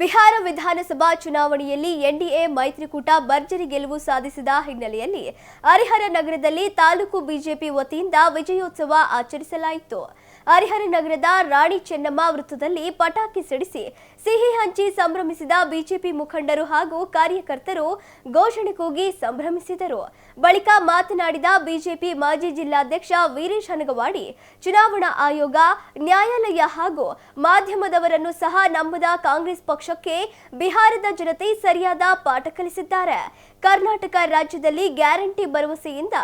ಬಿಹಾರ ವಿಧಾನಸಭಾ ಚುನಾವಣೆಯಲ್ಲಿ ಎನ್ಡಿಎ ಮೈತ್ರಿಕೂಟ ಭರ್ಜರಿ ಗೆಲುವು ಸಾಧಿಸಿದ ಹಿನ್ನೆಲೆಯಲ್ಲಿ ಹರಿಹರ ನಗರದಲ್ಲಿ ತಾಲೂಕು ಬಿಜೆಪಿ ವತಿಯಿಂದ ವಿಜಯೋತ್ಸವ ಆಚರಿಸಲಾಯಿತು. ಹರಿಹರ ನಗರದ ರಾಣಿ ಚೆನ್ನಮ್ಮ ವೃತ್ತದಲ್ಲಿ ಪಟಾಕಿ ಸಿಡಿಸಿ ಸಿಹಿ ಹಂಚಿ ಸಂಭ್ರಮಿಸಿದ ಬಿಜೆಪಿ ಮುಖಂಡರು ಹಾಗೂ ಕಾರ್ಯಕರ್ತರು ಘೋಷಣೆ ಕೂಗಿ ಸಂಭ್ರಮಿಸಿದರು. ಬಳಿಕ ಮಾತನಾಡಿದ ಬಿಜೆಪಿ ಮಾಜಿ ಜಿಲ್ಲಾಧ್ಯಕ್ಷ ವೀರೇಶ್ ಹನಗವಾಡಿ, ಚುನಾವಣಾ ಆಯೋಗ, ನ್ಯಾಯಾಲಯ ಹಾಗೂ ಮಾಧ್ಯಮದವರನ್ನು ಸಹ ನಂಬದ ಕಾಂಗ್ರೆಸ್ ಪಕ್ಷಕ್ಕೆ ಬಿಹಾರದ ಜನತೆ ಸರಿಯಾದ ಪಾಠ ಕಲಿಸಿದ್ದಾರೆ. ಕರ್ನಾಟಕ ರಾಜ್ಯದಲ್ಲಿ ಗ್ಯಾರಂಟಿ ಭರವಸೆಯಿಂದ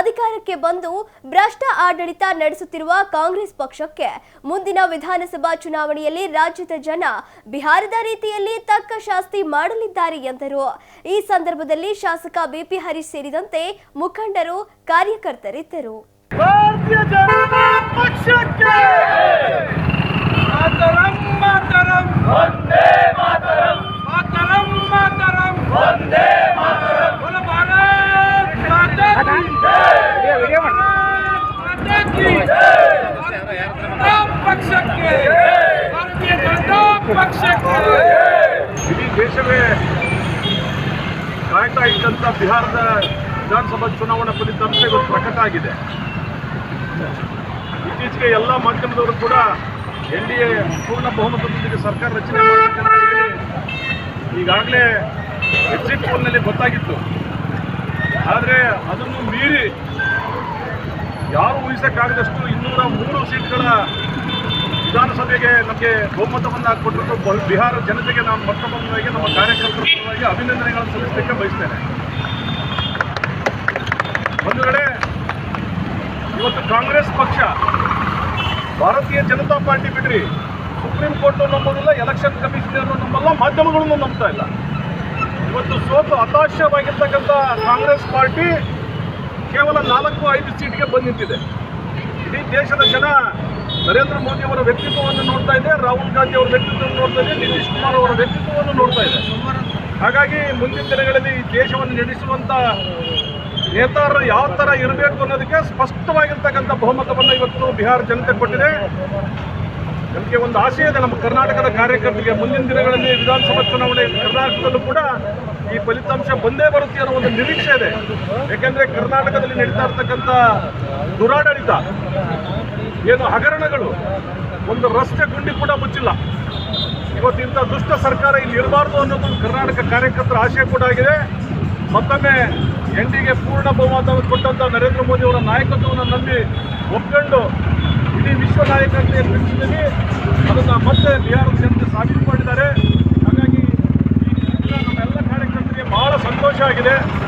ಅಧಿಕಾರಕ್ಕೆ ಬಂದು ಭ್ರಷ್ಟ ಆಡಳಿತ ನಡೆಸುತ್ತಿರುವ ಕಾಂಗ್ರೆಸ್ ಪಕ್ಷಕ್ಕೆ ಮುಂದಿನ ವಿಧಾನಸಭಾ ಚುನಾವಣೆಯಲ್ಲಿ ರಾಜ್ಯದ ಜನ ಬಿಹಾರದ ರೀತಿಯಲ್ಲಿ ತಕ್ಕ ಶಾಸ್ತಿ ಮಾಡಲಿದ್ದಾರೆ ಎಂದರು. ಈ ಸಂದರ್ಭದಲ್ಲಿ ಶಾಸಕ ಬಿಪಿ ಹರೀಶ್ ಸೇರಿದಂತೆ ಮುಖಂಡರು ಕಾರ್ಯಕರ್ತರಿದ್ದರು. ಭಾರತೀಯ ಜನತಾ ಪಕ್ಷಕ್ಕೆ ಇಡೀ ದೇಶವೇ ಕಾಯ್ತಾ ಇದ್ದಂಥ ಬಿಹಾರದ ವಿಧಾನಸಭಾ ಚುನಾವಣಾ ಫಲಿತಾಂಶ ಇವತ್ತು ಪ್ರಕಟ ಆಗಿದೆ. ಇತ್ತೀಚೆಗೆ ಎಲ್ಲ ಮಾಧ್ಯಮದವರು ಕೂಡ ಎನ್ ಡಿ ಎ ಪೂರ್ಣ ಬಹುಮತದೊಂದಿಗೆ ಸರ್ಕಾರ ರಚನೆ ಈಗಾಗಲೇ ಎಕ್ಸಿಟ್ ಪೋಲ್ನಲ್ಲಿ ಗೊತ್ತಾಗಿತ್ತು. ಆದರೆ ಅದನ್ನು ಮೀರಿ ಯಾರು ಊಹಿಸಕ್ಕಾಗದಷ್ಟು ಇನ್ನೂರ ಮೂರು ಸೀಟ್ಗಳ ವಿಧಾನಸಭೆಗೆ ನಮಗೆ ಬಹುಮತವನ್ನು ಕೊಟ್ಟಿದ್ದು ಬಿಹಾರ ಜನತೆಗೆ ನಾನು ಮತ್ತೊಮ್ಮೆ ನಮ್ಮ ಕಾರ್ಯಕರ್ತರ ಪರವಾಗಿ ಅಭಿನಂದನೆಗಳನ್ನು ಸಲ್ಲಿಸಲಿಕ್ಕೆ ಬಯಸ್ತೇನೆ. ಒಂದು ಕಡೆ ಇವತ್ತು ಕಾಂಗ್ರೆಸ್ ಪಕ್ಷ ಭಾರತೀಯ ಜನತಾ ಪಾರ್ಟಿ ಬಿಡ್ರಿ. ಸುಪ್ರೀಂ ಕೋರ್ಟ್ ನಂಬೋದಿಲ್ಲ ಎಲೆಕ್ಷನ್ ಕಮಿಷನರ್ ನಂಬಲ್ಲ ಮಾಧ್ಯಮಗಳನ್ನು ನಂಬ್ತಾ ಇಲ್ಲ. ಇವತ್ತು ಸೋತು ಹತಾಶವಾಗಿರ್ತಕ್ಕಂಥ ಕಾಂಗ್ರೆಸ್ ಪಾರ್ಟಿ ಕೇವಲ ನಾಲ್ಕು, ಐದು ಸೀಟ್ಗೆ ಬಂದು ನಿಂತಿದೆ. ಇಡೀ ದೇಶದ ಜನ ನರೇಂದ್ರ ಮೋದಿ ಅವರ ವ್ಯಕ್ತಿತ್ವವನ್ನು ನೋಡ್ತಾ ಇದೆ, ರಾಹುಲ್ ಗಾಂಧಿ ಅವರ ವ್ಯಕ್ತಿತ್ವವನ್ನು ನೋಡ್ತಾ ಇದೆ, ನಿತೀಶ್ ಕುಮಾರ್ ಅವರ ವ್ಯಕ್ತಿತ್ವವನ್ನು ನೋಡ್ತಾ ಇದೆ. ಹಾಗಾಗಿ ಮುಂದಿನ ದಿನಗಳಲ್ಲಿ ಈ ದೇಶವನ್ನು ನಡೆಸುವಂತ ನೇತಾರರು ಯಾವ ಥರ ಇರಬೇಕು ಅನ್ನೋದಕ್ಕೆ ಸ್ಪಷ್ಟವಾಗಿರ್ತಕ್ಕಂಥ ಬಹುಮತವನ್ನು ಇವತ್ತು ಬಿಹಾರ ಜನತೆ ಕೊಟ್ಟಿದೆ. ನಮಗೆ ಒಂದು ಆಸೆ ಇದೆ, ನಮ್ಮ ಕರ್ನಾಟಕದ ಕಾರ್ಯಕರ್ತರಿಗೆ ಮುಂದಿನ ದಿನಗಳಲ್ಲಿ ವಿಧಾನಸಭಾ ಚುನಾವಣೆ ಕರ್ನಾಟಕದಲ್ಲೂ ಕೂಡ ಈ ಫಲಿತಾಂಶ ಬಂದೇ ಬರುತ್ತೆ ಅನ್ನೋ ಒಂದು ನಿರೀಕ್ಷೆ ಇದೆ. ಯಾಕೆಂದ್ರೆ ಕರ್ನಾಟಕದಲ್ಲಿ ನಡೀತಾ ಇರ್ತಕ್ಕಂಥ ದುರಾಡಳಿತ, ಏನು ಹಗರಣಗಳು, ಒಂದು ರಸ್ತೆ ಗುಂಡಿ ಕೂಡ ಮುಚ್ಚಿಲ್ಲ. ಇವತ್ತು ಇಂಥ ದುಷ್ಟ ಸರ್ಕಾರ ಇಲ್ಲಿ ಇರಬಾರ್ದು ಅನ್ನೋದು ಕರ್ನಾಟಕ ಕಾರ್ಯಕರ್ತರ ಆಶಯ ಕೂಡ ಆಗಿದೆ. ಮತ್ತೊಮ್ಮೆ ಎನ್ ಡಿಗೆ ಪೂರ್ಣ ಬಹುಮತವನ್ನು ಕೊಟ್ಟಂತ ನರೇಂದ್ರ ಮೋದಿ ಅವರ ನಾಯಕತ್ವವನ್ನು ನಂಬಿ ಒಪ್ಕೊಂಡು ಇಡೀ ವಿಶ್ವ ನಾಯಕ ಪ್ರಶ್ನೆಯಲ್ಲಿ ಅದನ್ನ ಮತ್ತೆ ಬಿಹಾರದ ಜನತೆ ಸಾಬೀತು ಮಾಡಿದ್ದಾರೆ. ಹಾಗಾಗಿ ಈ ನಮ್ಮ ನಮ್ಮೆಲ್ಲ ಕಾರ್ಯಕರ್ತರಿಗೆ ಬಹಳ ಸಂತೋಷ ಆಗಿದೆ.